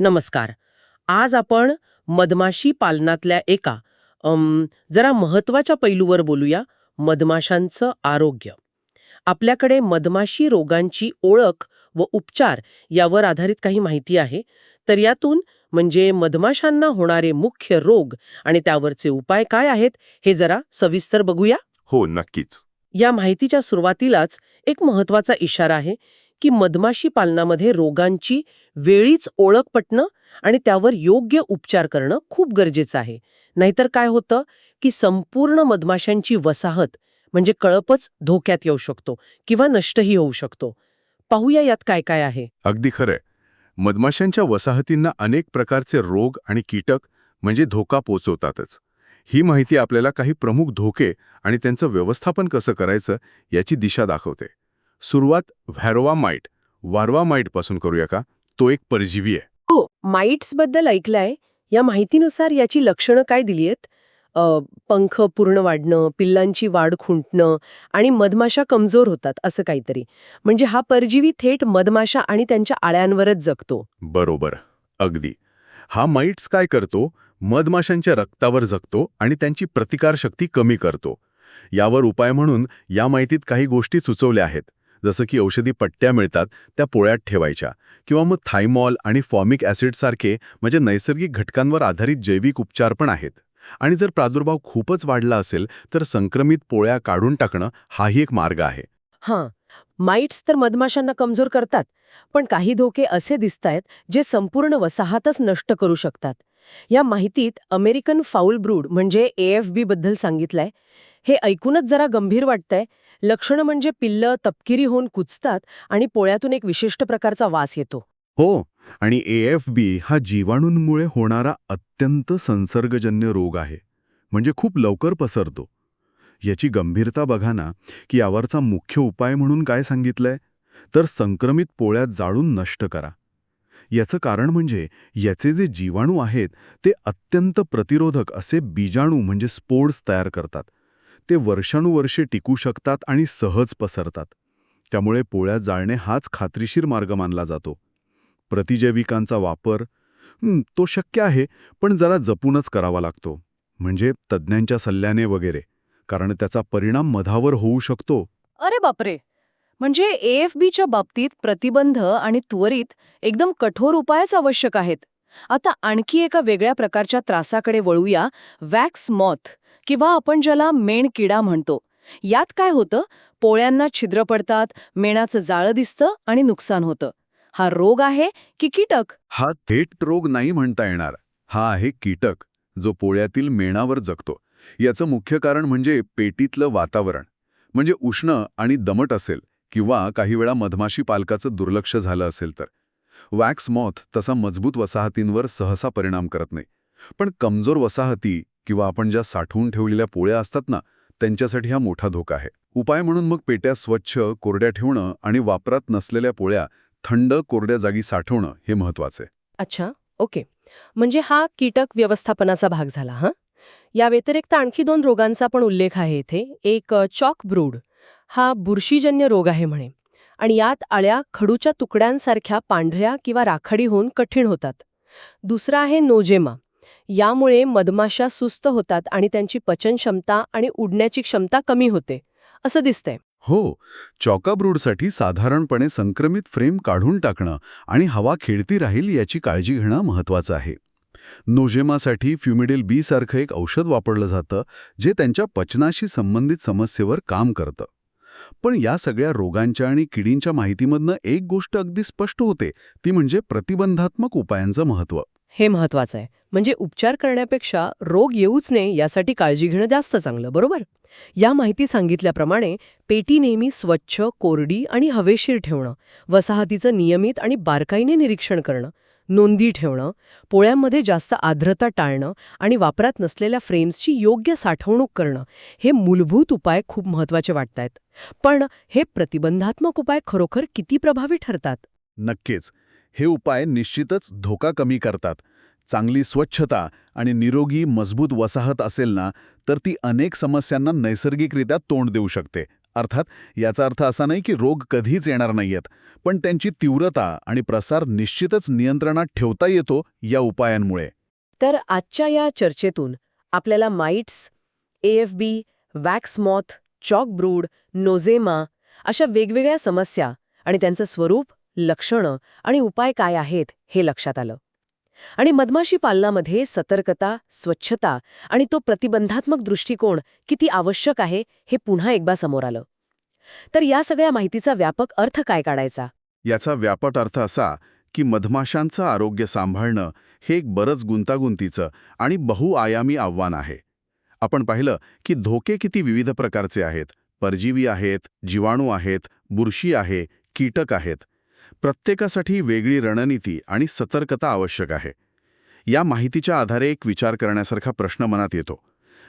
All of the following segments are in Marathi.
नमस्कार. आज आपण मधमाशी पालनातल्या एका अम, जरा महत्त्वाच्या पैलूवर बोलूया मधमाशांचं आरोग्य. आपल्याकडे मधमाशी रोगांची ओळख व उपचार यावर आधारित काही माहिती आहे तर यातून म्हणजे मधमाशांना होणारे मुख्य रोग आणि त्यावरचे उपाय काय आहेत हे जरा सविस्तर बघूया. हो नक्कीच. या माहितीच्या सुरुवातीलाच एक महत्त्वाचा इशारा आहे की मधमाशी पालनामध्ये रोगांची वेळीच ओळख पटणं आणि त्यावर योग्य उपचार करणं खूप गरजेचं आहे. नाहीतर काय होतं की संपूर्ण मधमाशांची वसाहत म्हणजे कळपच धोक्यात येऊ शकतो किंवा नष्टही होऊ शकतो. पाहूया यात काय काय आहे. अगदी खरंय. मधमाशांच्या वसाहतींना अनेक प्रकारचे रोग आणि कीटक म्हणजे धोका पोचवतातच. ही माहिती आपल्याला काही प्रमुख धोके आणि त्यांचं व्यवस्थापन कसं करायचं याची दिशा दाखवते. सुरुवात व्हॅरोवामाइट वारवामाइटपासून करूया का? तो एक परजीवी आहे. हो माइट्सबद्दल ऐकलंय. या माहितीनुसार याची लक्षणं काय दिली आहेत? पंख पूर्ण वाढणं पिल्लांची वाढ खुंटणं आणि मधमाशा कमजोर होतात असं काहीतरी. म्हणजे हा परजीवी थेट मधमाशा आणि त्यांच्या आळ्यांवरच जगतो. बरोबर. अगदी. हा माइट्स काय करतो? मधमाशांच्या रक्तावर जगतो आणि त्यांची प्रतिकारशक्ती कमी करतो. यावर उपाय म्हणून या माहितीत काही गोष्टी सुचवल्या आहेत. जसं की औषधी पट्ट्या मिळतात त्या पोळ्यात ठेवायच्या. किंवा मग थायमॉल आणि फॉमिक ॲसिडसारखे म्हणजे नैसर्गिक घटकांवर आधारित जैविक उपचार पण आहेत. आणि जर प्रादुर्भाव खूपच वाढला असेल तर संक्रमित पोळ्या काढून टाकणं हाही एक मार्ग आहे. हां माइट्स तर मधमाशांना कमजोर करतात पण काही धोके असे दिसतायत जे संपूर्ण वसाहतच नष्ट करू शकतात. या माहितीत अमेरिकन फाऊल ब्रूड म्हणजे बी बद्दल सांगितलंय. हे ऐकूनच जरा गंभीर वाटतंय लक्षणं म्हणजे पिल्लं तपकिरी होऊन कुचतात आणि पोळ्यातून एक विशिष्ट प्रकारचा वास येतो. हो आणि एएफबी हा जीवाणूंमुळे होणारा अत्यंत संसर्गजन्य रोग आहे. म्हणजे खूप लवकर पसरतो. याची गंभीरता बघा ना की यावरचा मुख्य उपाय म्हणून काय सांगितलंय? तर संक्रमित पोळ्यात जाळून नष्ट करा. याचं कारण म्हणजे याचे जे जीवाणू आहेत ते अत्यंत प्रतिरोधक असे बीजाणू म्हणजे स्पोर्ट्स तयार करतात. ते वर्षानुवर्षे टिकू शकतात आणि सहज पसरतात. त्यामुळे पोळ्या जाळणे हाच खात्रीशीर मार्ग मानला जातो. प्रतिजैविकांचा वापर तो शक्य आहे पण जरा जपूनच करावा लागतो. म्हणजे तज्ज्ञांच्या सल्ल्याने वगैरे कारण त्याचा परिणाम मधावर होऊ शकतो. अरे बापरे! म्हणजे एएफबीच्या बाबतीत प्रतिबंध आणि त्वरित एकदम कठोर उपायच आवश्यक आहेत. आता आणखी एका वेगळ्या प्रकारच्या त्रासाकडे वळूया वॅक्स मॉथ. किंवा आपण ज्याला मेण किडा म्हणतो. यात काय होतं? पोळ्यांना छिद्र पडतात मेणाचं जाळं दिसतं आणि नुकसान होतं. हा रोग आहे की कीटक? हा थेट रोग नाही म्हणता येणार. हा आहे कीटक जो पोळ्यातील मेणावर जगतो. याचं मुख्य कारण म्हणजे पेटीतलं वातावरण. म्हणजे उष्ण आणि दमट असेल किंवा काही वेळा मधमाशी पालकाचं दुर्लक्ष झालं असेल तर. वॅक्स मॉथ तसा मजबूत वसाहतींवर सहसा परिणाम करत नाही. पण कमजोर वसाहती किंवा आपण ज्या साठवून ठेवलेल्या पोळ्या असतात ना त्यांच्यासाठी हा मोठा धोका आहे. उपाय म्हणून मग पेट्या स्वच्छ कोरड्या ठेवणं आणि वापरात नसलेल्या पोळ्या थंड कोरड्या जागी साठवणं हे महत्वाचं आहे अच्छा ओके. म्हणजे हा कीटक व्यवस्थापनाचा भाग झाला हां? या व्यतिरिक्त आणखी दोन रोगांचा पण उल्लेख आहे इथे. एक चॉक ब्रूड. हा बुरशीजन्य रोग आहे म्हणे. आणि यात आळ्या खडूच्या तुकड्यांसारख्या पांढऱ्या किंवा राखाडी होऊन कठीण होतात. दुसरा आहे नोजेमा. यामुळे मधमाशा सुस्त होतात आणि त्यांची पचनक्षमता आणि उडण्याची क्षमता कमी होते. असं दिसतंय. हो चॉकाब्रूडसाठी साधारणपणे संक्रमित फ्रेम काढून टाकणं आणि हवा खेळती राहील याची काळजी घेणं महत्वाचं आहे. नोजेमासाठी फ्युमिडेल बी सारखं एक औषध वापरलं जातं जे त्यांच्या पचनाशी संबंधित समस्येवर काम करतं. पण या सगळ्या रोगांच्या आणि किडींच्या माहितीमधनं एक गोष्ट अगदी स्पष्ट होते ती म्हणजे प्रतिबंधात्मक उपायांचं महत्त्व. हे महत्वाचं आहे. म्हणजे उपचार करण्यापेक्षा रोग येऊच नये यासाठी काळजी घेणं जास्त चांगलं बरोबर? या माहिती सांगितल्याप्रमाणे पेटी नेहमी स्वच्छ कोरडी आणि हवेशीर ठेवणं वसाहतीचं नियमित आणि बारकाईने निरीक्षण करणं नोंदी ठेवणं पोळ्यांमध्ये जास्त आर्द्रता टाळणं आणि वापरात नसलेल्या फ्रेम्सची योग्य साठवणूक करणं हे मूलभूत उपाय खूप महत्त्वाचे वाटतायत. पण हे प्रतिबंधात्मक उपाय खरोखर किती प्रभावी ठरतात? नक्कीच. हे उपाय निश्चितच धोका कमी करतात. चांगली स्वच्छता आणि निरोगी मजबूत वसाहत असेल ना तर ती अनेक समस्यांना नैसर्गिकरित्या तोंड देऊ शकते. अर्थात याचा अर्थ असा नाही की रोग कधीच येणार नाहीयेत पण त्यांची तीव्रता आणि प्रसार निश्चितच नियंत्रणात ठेवता येतो या उपायांमुळे. तर आजच्या या चर्चेतून आपल्याला mites AFB wax moth chalk brood nosema अशा वेगवेगळ्या समस्या आणि त्यांचं स्वरूप लक्षणं आणि उपाय काय आहेत हे लक्षात आलं. आणि मधमाशी पालनामध्ये सतर्कता स्वच्छता आणि तो प्रतिबंधात्मक दृष्टिकोन किती आवश्यक आहे हे पुन्हा एकदा समोर आलं. तर या सगळ्या माहितीचा व्यापक अर्थ काय काढायचा? याचा व्यापक अर्थ असा की मधमाशांचं आरोग्य सांभाळणं हे एक बरंच गुंतागुंतीचं आणि बहुआयामी आव्हान आहे. आपण पाहिलं की धोके किती विविध प्रकारचे आहेत. परजीवी आहेत जीवाणू आहेत बुरशी आहे कीटक आहेत. प्रत्येकासाठी वेगळी रणनीती आणि सतर्कता आवश्यक आहे. या माहितीच्या आधारे एक विचार करण्यासारखा प्रश्न मनात येतो.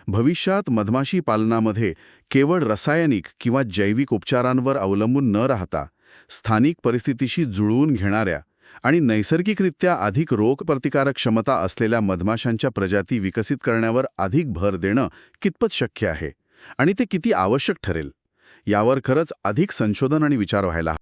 भविष्यात मधमाशी पालनामध्ये केवळ रासायनिक किंवा जैविक उपचारांवर अवलंबून न राहता स्थानिक परिस्थितीशी जुळवून घेणाऱ्या आणि नैसर्गिकरित्या अधिक रोगप्रतिकारक क्षमता असलेल्या मधमाशांच्या प्रजाती विकसित करण्यावर अधिक भर देणं कितपत शक्य आहे आणि ते किती आवश्यक ठरेल? यावर खरंच अधिक संशोधन आणि विचार व्हायला